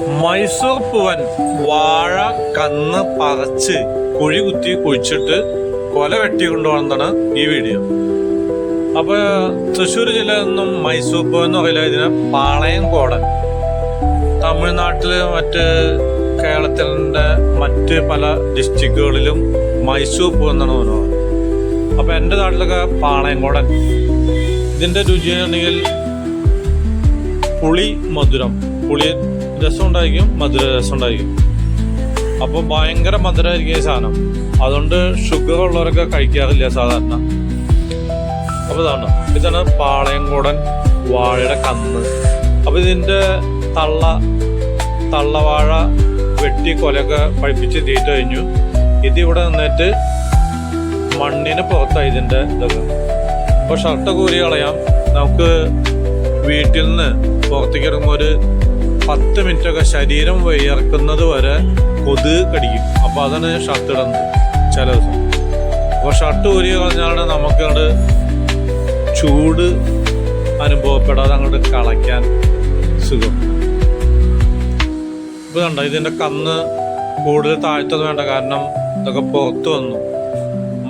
മൈസൂർ പൂവൻ വാഴ കന്ന് പറിച്ച് കുഴി കുത്തി കുഴിച്ചിട്ട് കൊല വെട്ടി കൊണ്ടുപോകുന്നതാണ് ഈ വീഡിയോ. അപ്പൊ തൃശ്ശൂർ ജില്ലയിൽ നിന്നും മൈസൂർ പൂവൻ എന്ന് പറയില്ല ഇതിന് പാളയം കോടൻ തമിഴ്നാട്ടിൽ മറ്റ് കേരളത്തിന്റെ മറ്റ് പല ഡിസ്ട്രിക്റ്റുകളിലും മൈസൂർ പൂവൻ എന്നാണ് അപ്പൊ എന്റെ നാട്ടിലൊക്കെ പാളയം കോടൻ ഇതിന്റെ രുചി പുളി മധുരം. പുളി രസം ഉണ്ടായിരിക്കും മധുര രസം ഉണ്ടായിരിക്കും അപ്പോൾ ഭയങ്കര മധുരമായിരിക്കും ഈ സാധനം. അതുകൊണ്ട് ഷുഗർ ഉള്ളവരൊക്കെ കഴിക്കാറില്ല സാധാരണ. അപ്പോൾ ഇതാണ്. ഇതാണ് പാളയംകൂടൻ വാഴയുടെ കന്ന്. അപ്പോൾ ഇതിന്റെ തള്ള തള്ളവാഴ വെട്ടി കൊലയൊക്കെ പഴിപ്പിച്ച് തീറ്റ കഴിഞ്ഞു. ഇതിവിടെ നിന്നിട്ട് മണ്ണിന് പുറത്തായി ഇതിന്റെ ഇതൊക്കെ. അപ്പോൾ ഷർട്ട് കൂരി കളയാം. നമുക്ക് വീട്ടിൽ നിന്ന് പുറത്തേക്ക് ഇറങ്ങുമ്പോൾ ഒരു പത്ത് മിനിറ്റൊക്കെ ശരീരം വിയർക്കുന്നത് വരെ കൊതുക് കടിക്കും. അപ്പോൾ അതാണ് ഷർട്ട് ഇടുന്നത് ചില ദിവസം. അപ്പോൾ ഷർട്ട് ഊരി കളഞ്ഞാണ് നമുക്കങ്ങോട്ട് ചൂട് അനുഭവപ്പെടാതെ അങ്ങോട്ട് കളയ്ക്കാൻ സുഖം. ഇപ്പോൾ കണ്ട ഇതിന്റെ കന്ന് കൂടുതൽ താഴ്ത്തത് വേണ്ട കാരണം ഇതൊക്കെ പുറത്ത് വന്നു.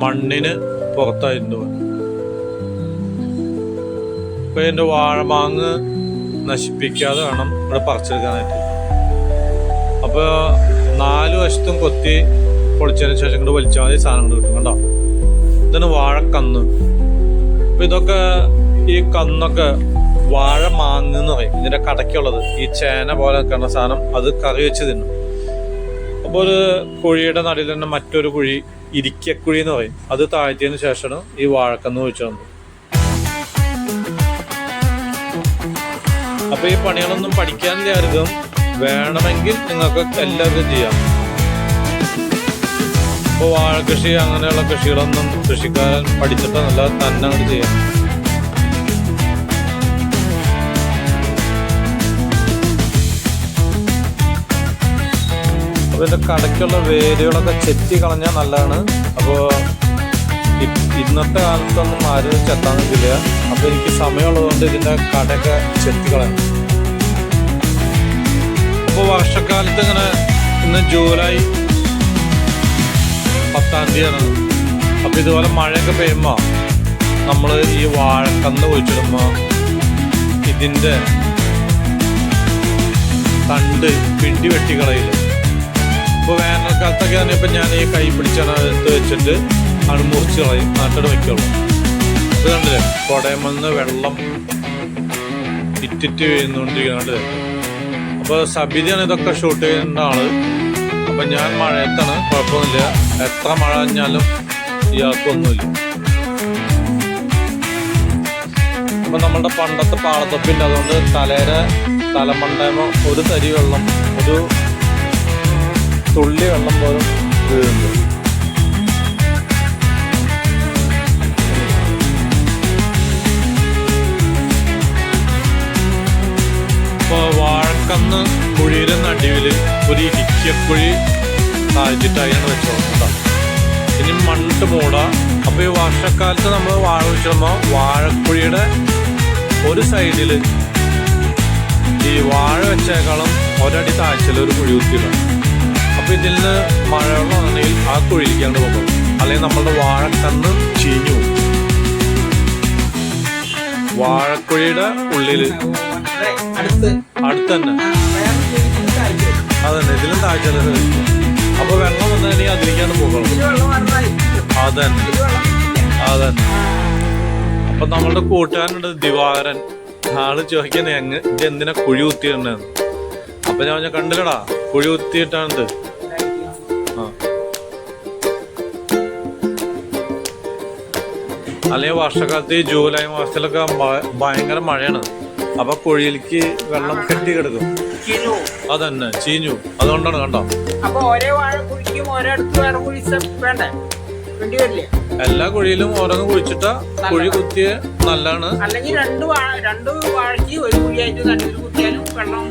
മണ്ണിന് പുറത്തായിരുന്നു. ഇപ്പം എന്റെ വാഴ വാഴമാങ്ങ് നശിപ്പിക്കാതെ വേണം ഇവിടെ പറിച്ചെടുക്കാനായിട്ട്. അപ്പോൾ നാല് വശത്തും കൊത്തി പൊളിച്ചതിന് ശേഷം കൊണ്ട് വലിച്ചാൽ മതി സാധനങ്ങൾ കിട്ടും കണ്ടോ? ഇതാണ് വാഴക്കന്ന്. അപ്പൊ ഇതൊക്കെ ഈ കന്നൊക്കെ വാഴ മാങ്ങ എന്ന് പറയും. ഇതിന്റെ കടയ്ക്കുള്ളത്. ഈ ചേന പോലെ നിൽക്കുന്ന സാധനം അത് കറി വെച്ച് തിന്നും. അപ്പോൾ ഒരു കുഴിയുടെ നടുവിൽ തന്നെ മറ്റൊരു കുഴി ഇരിക്കക്കുഴി എന്ന് പറയും. അത് താഴ്ത്തിയതിന് ശേഷമാണ് ഈ വാഴക്കന്ന് ഒഴിച്ചു തന്നത് അപ്പൊ ഈ പണികളൊന്നും ആർക്കും വേണമെങ്കിൽ നിങ്ങൾക്ക് എല്ലാവർക്കും ചെയ്യാം. ഇപ്പൊ വാഴ കൃഷി അങ്ങനെയുള്ള കൃഷികളൊന്നും കൃഷിക്കാരൻ പഠിച്ചിട്ടൊന്നുമില്ല തന്നെ അങ്ങോട്ട് ചെയ്യാം. അപ്പൊ ഇതിന്റെ കടയ്ക്കുള്ള വേരുകളൊക്കെ ചെത്തി കളഞ്ഞാൽ നല്ലതാണ്. അപ്പോ ഇ- ഇന്നത്തെ കാലത്തൊന്നും ആരും ചെത്താൻ അപ്പൊ എനിക്ക് സമയമുള്ളതുകൊണ്ട് ഇതിന്റെ കടയൊക്കെ ചെത്തി കളയണം അപ്പൊ വർഷക്കാലത്ത് ഇങ്ങനെ ഇന്ന് ജൂലൈ പത്താം തീയതിയാണ്. അപ്പൊ ഇതുപോലെ മഴയൊക്കെ പെയ്യുമ്പോ നമ്മൾ ഈ വാഴക്കന്ന് ഒഴിച്ചിടുമ്പോ ഇതിന്റെ തണ്ട് പിണ്ടി വെട്ടിക്കളയില്ല ഇപ്പൊ വേനൽക്കാലത്തൊക്കെ ആണ് ഇപ്പൊ ഞാൻ ഈ കൈ പിടിച്ചാണ് എടുത്ത് വെച്ചിട്ട് ആണ് മുറിച്ച് കളയും. നാട്ടിൽ വയ്ക്കുള്ളൂ ഇത് കണ്ടില്ലേ? വെള്ളം ഇറ്റിറ്റ് വീഴുന്നുകൊണ്ടിരിക്കുന്നുണ്ട് അപ്പൊ സബിതയാണ് ഇതൊക്കെ ഷൂട്ട് ചെയ്യുന്ന ആൾ. അപ്പൊ ഞാൻ മഴയത്താണ് കുഴപ്പമൊന്നുമില്ല. എത്ര മഴ കഴിഞ്ഞാലും ഇയാൾക്കൊന്നുമില്ല. അപ്പൊ നമ്മളുടെ പണ്ടത്തെ പാളത്തൊപ്പില്ല അതുകൊണ്ട് തലേരെ തലമണ്ടയമോ ഒരു തരി വെള്ളം ഒരു തുള്ളി വെള്ളം പോലും വീഴുന്നു വാഴക്കന്ന് കുഴിയുടെ നടുവിൽ ഒരു ഇടിക്കക്കുഴി താഴ്ത്തിട്ടായാണ് വെച്ചോളൂ ഇനി മണ്ണിട്ട് മൂടാം. അപ്പോൾ ഈ വർഷക്കാലത്ത് നമ്മൾ വാഴ വെച്ചിടുമ്പോൾ വാഴക്കുഴിയുടെ ഒരു സൈഡിൽ ഈ വാഴ വെച്ചേക്കാളും ഒരടി താഴ്ചയിൽ ഒരു കുഴി കുത്തിയിടാം. അപ്പൊ ഇതിൽ നിന്ന് മഴവെള്ളം ഉണ്ടെങ്കിൽ ആ കുഴിയിലേക്കാണ്ട് പോകും. അല്ലെങ്കിൽ നമ്മളുടെ വാഴക്കന്ന് ചീഞ്ഞു പോകും. വാഴക്കുഴിയുടെ ഉള്ളിൽ അടുത്ത്. അതന്നെ. ഇതിലും താഴ്ച അപ്പൊ വെള്ളം വന്നിട്ടുണ്ടെങ്കിൽ അതിലേക്കാണ് അതിരിക്കാണ് വന്നതായിരിക്കും. അതന്നെ. അതന്നെ. അപ്പൊ നമ്മളുടെ കൂട്ടുകാരനുണ്ട് ദിവാകരൻ ആൾ ചോദിക്കണേ എങ്ങ് ഇത് എന്തിനാ കുഴി കുത്തിയിടണെന്ന് അപ്പൊ ഞാൻ പറഞ്ഞ കണ്ടില്ലടാ കുഴി കുത്തിയിട്ടാണിത്. അല്ലെങ്കിൽ വർഷക്കാലത്ത് ഈ ജൂലൈ മാസത്തിലൊക്കെ ഭയങ്കര മഴയാണ്. അപ്പൊ കുഴിയിലേക്ക് വെള്ളം കെട്ടി കിടക്കും. അതന്നെ ചീഞ്ഞു. അതുകൊണ്ടാണ് കണ്ടോ? അപ്പൊ ഒരേ വാഴ കുഴിക്കും ഒരേ വേറെ കുഴി വേണ്ടേ? എല്ലാ കുഴിയിലും ഓരോന്ന് കുഴിച്ചിട്ടാ കുഴി കുത്തിയ നല്ലാണ്. അല്ലെങ്കിൽ രണ്ട് രണ്ട് വാഴയ്ക്ക് ഒരു കുഴിയായിട്ട് നടുവിൽ കുത്തിയാലും വെള്ളം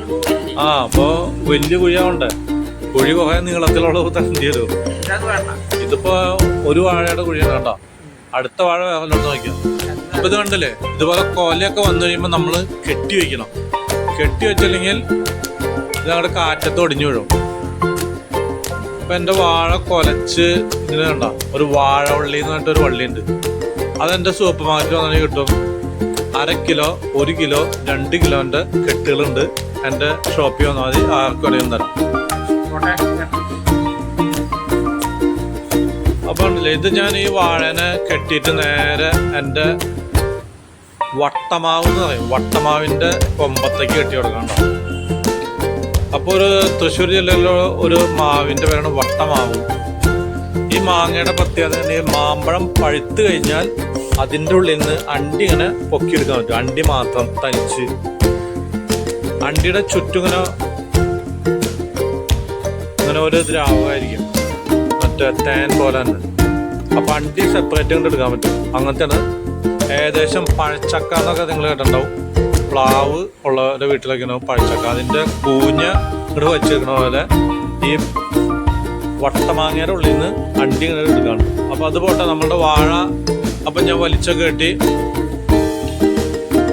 ആ അപ്പൊ വലിയ കുഴിയാവണ്ടേ? കുഴി കുറെ നീളത്തിലുള്ള വേണ്ട. ഇതിപ്പോ ഒരു വാഴയുടെ കുഴിയാണ് കണ്ടോ? അടുത്ത വാഴ വേറെ നോക്കിയാ. ഇത് കണ്ടല്ലേ? ഇതുപോലെ കൊലയൊക്കെ വന്നു കഴിയുമ്പോൾ നമ്മൾ കെട്ടി വെക്കണം. കെട്ടി വെച്ചില്ലെങ്കിൽ ഇത് അവിടെ കാറ്റത്ത് ഒടിഞ്ഞു വീഴും. അപ്പൊ എന്റെ വാഴ കൊലച്ച് ഇങ്ങനെ കണ്ട? ഒരു വാഴ വള്ളി എന്ന് പറഞ്ഞിട്ട് ഒരു വള്ളിയുണ്ട്. അതെന്റെ സൂപ്പർ മാർക്കറ്റ് വന്നാൽ കിട്ടും. അര കിലോ ഒരു കിലോ രണ്ട് കിലോന്റെ കെട്ടുകളുണ്ട്. എന്റെ ഷോപ്പിൽ വന്നാൽ മതി. ആർക്കും അറിയാൻ തരാം. അപ്പോൾ ഇത് ഞാൻ ഈ വാഴനെ കെട്ടിയിട്ട് നേരെ എന്റെ വട്ടമാവ് എന്ന് പറയും. വട്ടമാവിന്റെ കൊമ്പത്തേക്ക് കെട്ടി കൊടുക്കണം അപ്പോൾ ഒരു തൃശ്ശൂർ ജില്ലയിലെ ഒരു മാവിന്റെ പേരാണ് വട്ടമാവ്. ഈ മാങ്ങയുടെ പ്രത്യേകത ഈ മാമ്പഴം പഴുത്ത് കഴിഞ്ഞാൽ അതിന്റെ ഉള്ളിൽ നിന്ന് അണ്ടി ഇങ്ങനെ പൊക്കിയെടുക്കാൻ പറ്റും. അണ്ടി മാത്രം തനിച്ച്. അണ്ടിയുടെ ചുറ്റും ഇങ്ങനെ ഇങ്ങനെ ഒരു ദ്രാവകമായിരിക്കും. മറ്റേ തേൻ പോലെ തന്നെ. അപ്പം അണ്ടി സെപ്പറേറ്റ് കൊണ്ട് എടുക്കാൻ പറ്റും. അങ്ങനത്തെയാണ് ഏകദേശം പഴച്ചക്ക എന്നൊക്കെ നിങ്ങൾ കേട്ടിട്ടുണ്ടാവും. പ്ലാവ് ഉള്ളവരുടെ വീട്ടിലൊക്കെ ഉണ്ടാവും പഴച്ചക്ക. അതിന്റെ കൂഞ്ഞ ഇങ്ങോട്ട് വെച്ചിരിക്കണ പോലെ ഈ വട്ടമാങ്ങയുടെ ഉള്ളിൽ നിന്ന് അണ്ടി ഇങ്ങനെ എടുക്കാണ്. അപ്പോൾ അത് പോട്ടെ നമ്മളുടെ വാഴ അപ്പം ഞാൻ വലിച്ചൊക്കെ കെട്ടി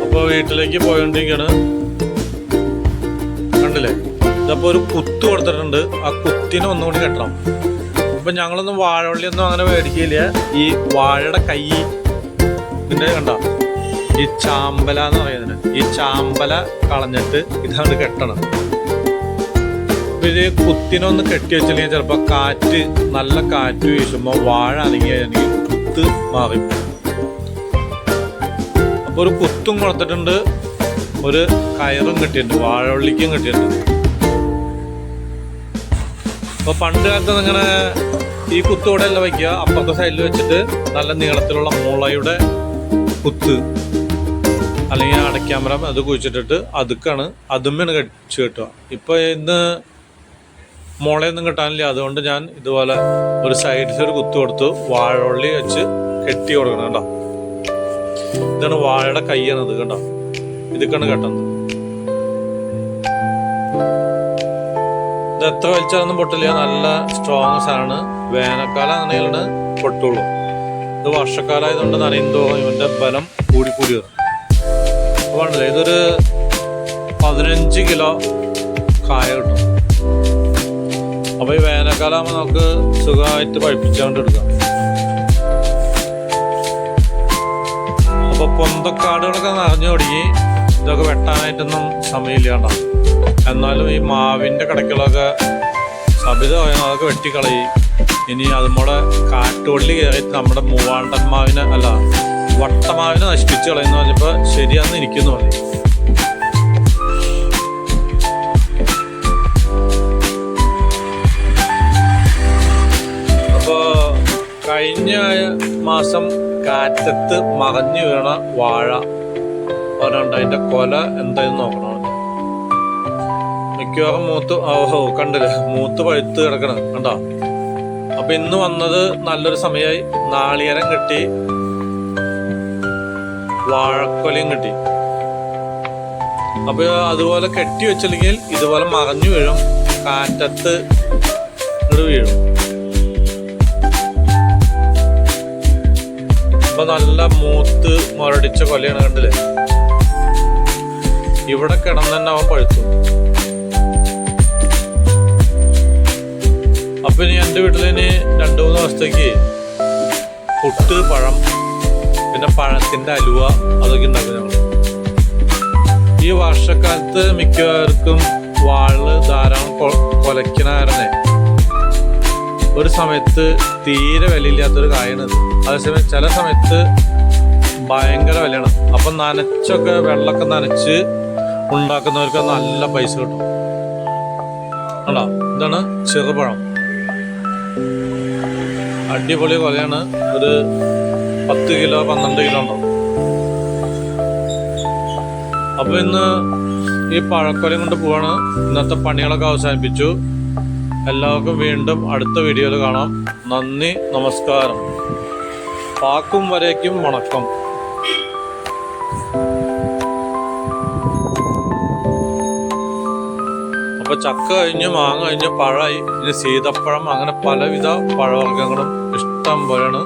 അപ്പോൾ വീട്ടിലേക്ക് പോയോണ്ടിരിക്കുകയാണ് കണ്ടില്ലേ? ഇതപ്പോൾ ഒരു കുത്ത് കൊടുത്തിട്ടുണ്ട്. ആ കുത്തിനെ ഒന്നുകൂടി കെട്ടണം. അപ്പം ഞങ്ങളൊന്നും വാഴവള്ളിയൊന്നും അങ്ങനെ മേടിക്കില്ല. ഈ വാഴയുടെ കൈ ഇതിന്റെ കണ്ട. ഈ ചാമ്പല എന്ന് പറയുന്നത് ഈ ചാമ്പല കളഞ്ഞിട്ട് ഇതാണ് കെട്ടണം. ഇത് കുത്തിനൊന്ന് കെട്ടി വെച്ചില്ലെങ്കിൽ ചിലപ്പോ കാറ്റ് നല്ല കാറ്റ് വീശുമ്പോ വാഴ അനങ്ങി കഴിഞ്ഞാൽ കുത്ത് മാറി അപ്പൊ ഒരു കുത്തും കൊടുത്തിട്ടുണ്ട് ഒരു കയറും കിട്ടിയിട്ടുണ്ട് വാഴവള്ളിക്കും കിട്ടിയിട്ടുണ്ട്. അപ്പൊ പണ്ട് കാലത്ത് ഇങ്ങനെ ഈ കുത്ത് ഇവിടെ അല്ല വയ്ക്കുക. അപ്പുറത്തെ സൈഡിൽ വെച്ചിട്ട് നല്ല നീളത്തിലുള്ള മുളയുടെ കുത്ത്. അല്ലെങ്കിൽ അടയ്ക്കാമരം അത് കുഴിച്ചിട്ടിട്ട് അതുക്കാണ്. അതുമ്മയാണ് കടിച്ചു കിട്ടുക ഇപ്പൊ ഇന്ന് മുളയൊന്നും കിട്ടാനില്ല. അതുകൊണ്ട് ഞാൻ ഇതുപോലെ ഒരു സൈഡിൽ ഒരു കുത്ത് കൊടുത്തു. വാഴവള്ളി വെച്ച് കെട്ടി കൊടുക്കണം കേട്ടോ. ഇതാണ് വാഴയുടെ കയ്യാണ് ഇത് കണ്ടോ? ഇതൊക്കെയാണ് കെട്ടുന്നത് ഇത് എത്ര വലിച്ചാലൊന്നും പൊട്ടില്ല. നല്ല സ്ട്രോങ് സാധനമാണ്. വേനൽക്കാലം അങ്ങനെയാണ് പൊട്ടുള്ളൂ. ഇത് വർഷക്കാലമായതുകൊണ്ട് നനയുന്തോ ഇവന്റെ ബലം കൂടി കൂടി അപ്പോൾ ഇതൊരു പതിനഞ്ച് കിലോ കായ കിട്ടും. അപ്പൊ ഈ വേനൽക്കാലം ആകുമ്പോൾ നമുക്ക് സുഖമായിട്ട് പഴിപ്പിച്ചുകൊണ്ട് എടുക്കാം അപ്പൊ പൊന്തക്കാടുകളൊക്കെ നിറഞ്ഞു തുടങ്ങി ഇതൊക്കെ വെട്ടാനായിട്ടൊന്നും സമയമില്ലാണ്ട. എന്നാലും ഈ മാവിന്റെ കടക്കുകളൊക്കെ സബിത അതൊക്കെ വെട്ടിക്കളയും. ഇനി അതുമൂടെ കാട്ടുവള്ളി കയറി നമ്മുടെ മൂവാണ്ടന്മാവിനെ അല്ല വട്ടമാവിനെ നശിപ്പിച്ചു കളയുന്ന പറഞ്ഞപ്പോ ശരിയാന്ന് ഇരിക്കുന്നു പറഞ്ഞു. അപ്പോ കഴിഞ്ഞ മാസം കാറ്റത്ത് മറഞ്ഞു വീണ വാഴ. പറഞ്ഞുണ്ട് അതിന്റെ കൊല എന്തായാലും നോക്കണം മിക്കവാറും മൂത്ത് ഓഹോ കണ്ടില്ലേ? മൂത്ത് പഴുത്ത് കിടക്കണം കണ്ടോ? അപ്പൊ ഇന്ന് വന്നത് നല്ലൊരു സമയമായി നാളികേരം കിട്ടി. വാഴക്കൊലയും കിട്ടി. അപ്പൊ അതുപോലെ കെട്ടി വെച്ചില്ലെങ്കിൽ ഇതുപോലെ മറഞ്ഞു വീഴും. കാറ്റത്ത് വീഴും. അപ്പൊ നല്ല മൂത്ത് മുരടിച്ച കൊലയാണ് കണ്ടില്ലേ? ഇവിടെ കിടന്നെന്നെ അവൻ പഴുത്തു. അപ്പൊ ഇനി എന്റെ വീട്ടിൽ ഇനി രണ്ടു മൂന്ന് ദിവസത്തേക്ക് പുട്ട് പഴം പിന്നെ പഴത്തിന്റെ അലുവ അതൊക്കെ ഉണ്ടാക്കും ഞങ്ങൾ ഈ വർഷക്കാലത്ത് മിക്കവർക്കും വാൾ ധാരാളം കൊലക്കണായിരുന്നേ ഒരു സമയത്ത് തീരെ വിലയില്ലാത്തൊരു കായാണ് അതേസമയം ചില സമയത്ത് ഭയങ്കര വിലയാണ്. അപ്പൊ നനച്ചൊക്കെ വെള്ളമൊക്കെ നനച്ച് ഉണ്ടാക്കുന്നവർക്ക് നല്ല പൈസ കിട്ടും. അല്ല ഇതാണ് ചെറുപഴം. അടിപൊളി കൊലയാണ് ഒരു പത്ത് കിലോ പന്ത്രണ്ട് കിലോ ഉണ്ടാവും. അപ്പൊ ഇന്ന് ഈ പഴക്കൊലയും കൊണ്ട് പോവാണ്. ഇന്നത്തെ പണികളൊക്കെ അവസാനിപ്പിച്ചു. എല്ലാവർക്കും വീണ്ടും അടുത്ത വീഡിയോയിൽ കാണാം. നന്ദി നമസ്കാരം. പാക്കും വരേക്കും വണക്കം. അപ്പൊ ചക്ക കഴിഞ്ഞ് മാങ്ങ കഴിഞ്ഞ് പഴമായി പിന്നെ സീതപ്പഴം അങ്ങനെ പലവിധ പഴവർഗങ്ങളും ഇഷ്ടം പോലെയാണ്.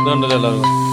ഇതുണ്ടല്ലോ എല്ലാവർക്കും.